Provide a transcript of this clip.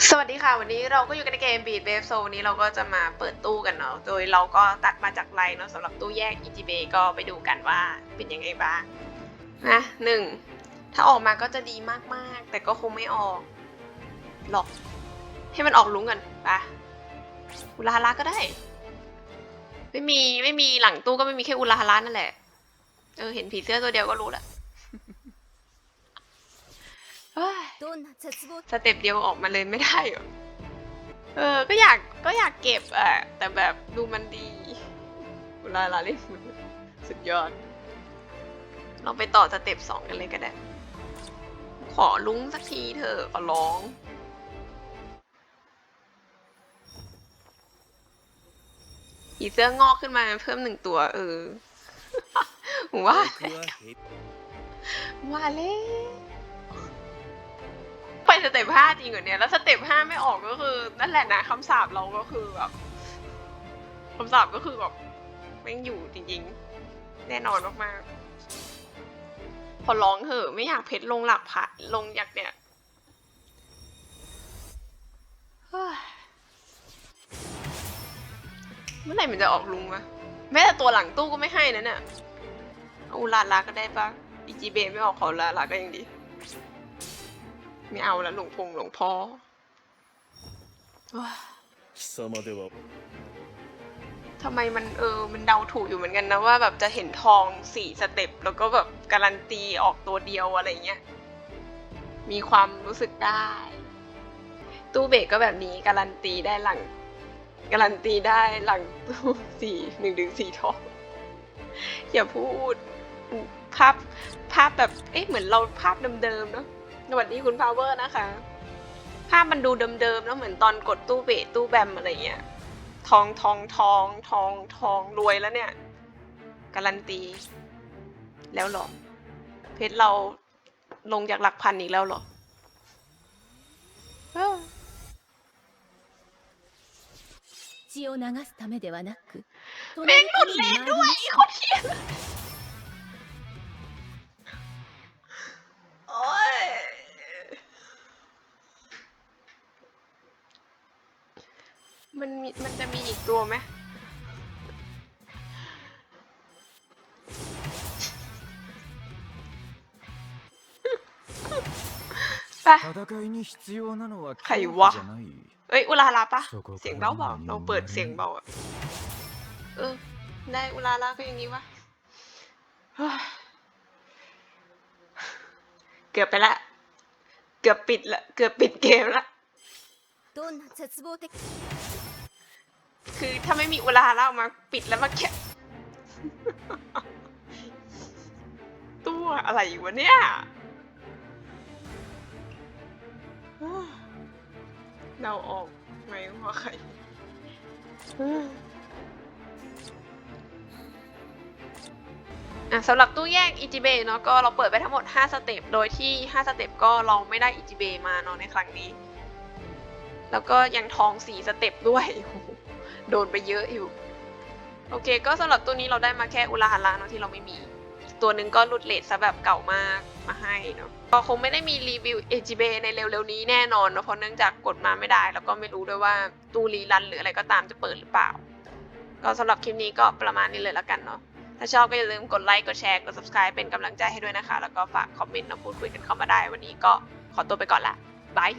สวัสดีค่ะ วันนี้เราก็อยู่กันในเกม Beat Wave Zone วันนี้เราก็จะมาเปิดตู้กันเนาะโดยเราก็ตัดมาจากไลน์เนาะสำหรับตู้แยก EGB ก็ไปดูกันว่าเป็นยังไงบ้างนะหนึ่งถ้าออกมาก็จะดีมากๆ แต่ก็คงไม่ออกหรอก ให้มันออกลุ้งกันปะอุลาฮาระก็ได้ ไม่มีไม่มีหลังตู้ก็ไม่มีแค่อุลาฮาระนั่นแหละเออเห็นผีเสื้อตัวเดียวก็รู้และ สเต็ปเดียวออกมาเลยไม่ได้เหรอ เออ ก็อยากก็อยากเก็บอะแต่แบบดูมันดีเวลาลาลินมสุดยอดลองไปต่อสเต็ปสองกันเลยก็ได้ ขอลุ้งสักทีเถอะขอร้องผีเสื้องอกขึ้นมาเพิ่มหนึ่งตัว เออว่าว่าเลย สเต็ปห้าจริงเหรอเนี่ย แล้วสเต็ปห้าไม่ออกก็คือ นั่นแหละนะคำสาปเราก็คือแบบคำสาปก็คือแบบแม่งอยู่จริงๆ แน่นอนมากๆ พอร้องเถอะ ไม่อยากเพชรลงหลักผะลงอยากเนี่ยเมื่อไหร่มันจะออกลุงวะแม้แต่ตัวหลังตู้ก็ไม่ให้นะเนี่ยอาอุลาลาก็ได้ปะอีจีเบไม่ออกขอลาลาก็ยังดี ไม่เอาแล้วหลวงพงหลวงพ่อทำไมมันเออมันเดาถูกอยู่เหมือนกันนะว่าแบบจะเห็นทองสี่สเต็ปแล้วก็แบบการันตีออกตัวเดียวอะไรเงี้ย มีความรู้สึกได้ ตู้เบกก็แบบนี้การันตีได้หลัง การันตีได้หลังตู้สี่หนึ่งถึงสี่ทอง อย่าพูดภาพภาพแบบ เอ๊ะเหมือนเราภาพเดิมๆเนาะ สวัสดีคุณพาวเวอร์นะคะ ภาพมันดูเดิมๆแล้วเหมือนตอนกดตู้เบรตู้แบมอะไรเงี้ย ทองทองทองทองทองรวยแล้วเนี่ย การันตี แล้วเหรอ เพชรเราลงจากหลักพันอีกแล้วเหรอเอ้า 血を流すためではなく แม่งหลุดเลนด้วยอีโคนเทียโ มันมีมันจะมีอีกตัวไหม ไป 戦いに必要なのははい恐怖じゃない เอ้ย อุลาลาปะ そこから เสียงเบาเปล่าเราเปิดเสียงเบาอะเออ ได้อุลาลาก็อย่างนี้วะเฮ้ยเกือบไปละ เกือบปิดละ เกือบปิดเกมละ どんな絶望的 คือถ้าไม่มีอุลาแลาออกมาปิดแล้วมาแค่ตัวอะไรวะเนี่ยเราออกไหมว่าใครอะสำหรับตู้แยก EGB เบเนาะก็เราเปิดไปทั้งหมด 5 สเต็ป โดยที่ 5 สเต็ปก็เราไม่ได้ EGB มาเนาะในครั้งนี้ แล้วก็ยังทอง 4 สเต็ปด้วย โดนไปเยอะอยู่ โอเค ก็สำหรับตัวนี้เราได้มาแค่อุลาฮาระเนาะที่เราไม่มี ตัวหนึ่งก็หลุดเลทซะแบบเก่ามากมาให้เนาะก็คงไม่ได้มีรีวิว AGB ในเร็วๆนี้แน่นอนเนาะเพราะเนื่องจากกดมาไม่ได้ แล้วก็ไม่รู้ด้วยว่าตู้รีรันหรืออะไรก็ตามจะเปิดหรือเปล่า ก็สำหรับคลิปนี้ก็ประมาณนี้เลยแล้วกันเนาะถ้าชอบก็อย่าลืมกดไลค์กดแชร์กด subscribe เป็นกำลังใจให้ด้วยนะคะ แล้วก็ฝากคอมเมนต์มาพูดคุยกันเข้ามาได้ วันนี้ก็ขอตัวไปก่อนละบาย